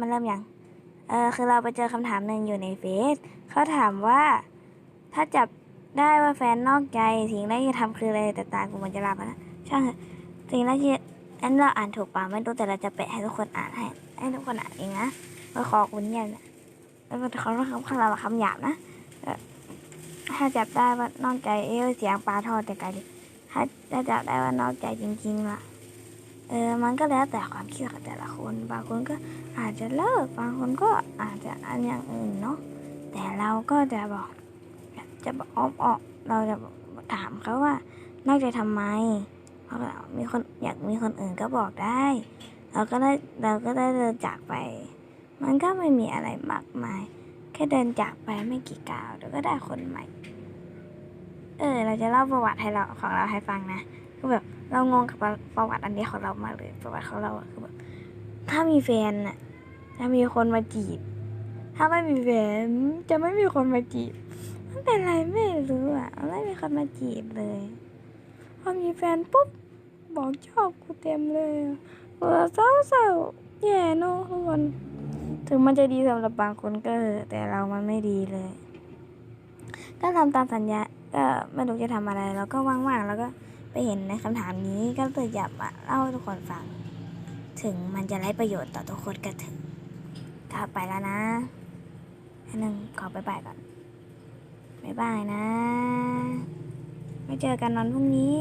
มันเริ่มยังเออคือเราไปเจอคำถามหนึ่งอยู่ในเฟซเขาถามว่า ถ้าจับได้ว่าแฟนนอกใจสิ่งแรกที่ทำคืออะไรแต่ตากูมันจะรับนะช่างสิ่งแรกที่อันเราอ่านถูกป่าไม่รู้แต่เราจะแปะให้ทุกคนอ่านให้ให้ทุกคนอ่านเองนะมาขอคุณเงียนี่ยแล้วก็เขาต้องคำคำเราคำหยาบนะถ้าจับได้ว่านอกใจเอ้เสียงปลาทอดแต่ไกลถ้าถ้าจับได้ว่านอกใจจริงๆล่ะ เออมันก็แล้วแต่ความคิดของแต่ละคน บางคนก็อาจจะเลิก บางคนก็อาจจะอันอย่างอื่นเนาะ แต่เราก็จะบอก จะบอกอ้อมออกเราจะถามเขาว่านอกใจทำไมเพราะเรามีคนอยากมีคนอื่นก็บอกได้ เราก็ได้เราก็ได้เดินจากไป มันก็ไม่มีอะไรมากมาย แค่เดินจากไปไม่กี่ก้าวเดี๋ยวก็ได้คนใหม่ เออ เราจะเล่าประวัติให้เราของเราให้ฟังนะ ก็แบบเรางงกับประวัติอันนี้ของเรามากเลยประวัติของเราคือแบบถ้ามีแฟนน่ะจะมีคนมาจีบ ถ้าไม่มีแฟนจะไม่มีคนมาจีบมันเป็นอะไรไม่รู้อะไม่มีคนมาจีบเลยพอมีแฟนปุ๊บบอกชอบกูเต็มเลยอะเศร้าเศร้าๆแย่เนอะทุกคนถึงมันจะดีสำหรับบางคนก็แต่เรามันไม่ดีเลย ก็ทำตามสัญญาก็ไม่รู้จะทำอะไร แล้วก็ว่างๆแล้วก็ ไปเห็นในคำถามนี้ก็เลยอยากมาเล่าให้ทุกคนฟัง ถึงมันจะไร้ประโยชน์ต่อทุกคนก็ถึงก็ไปแล้วนะอันหนึ่งขอไปบายก่อนบายบายนะ ไม่เจอกันวันพรุ่งนี้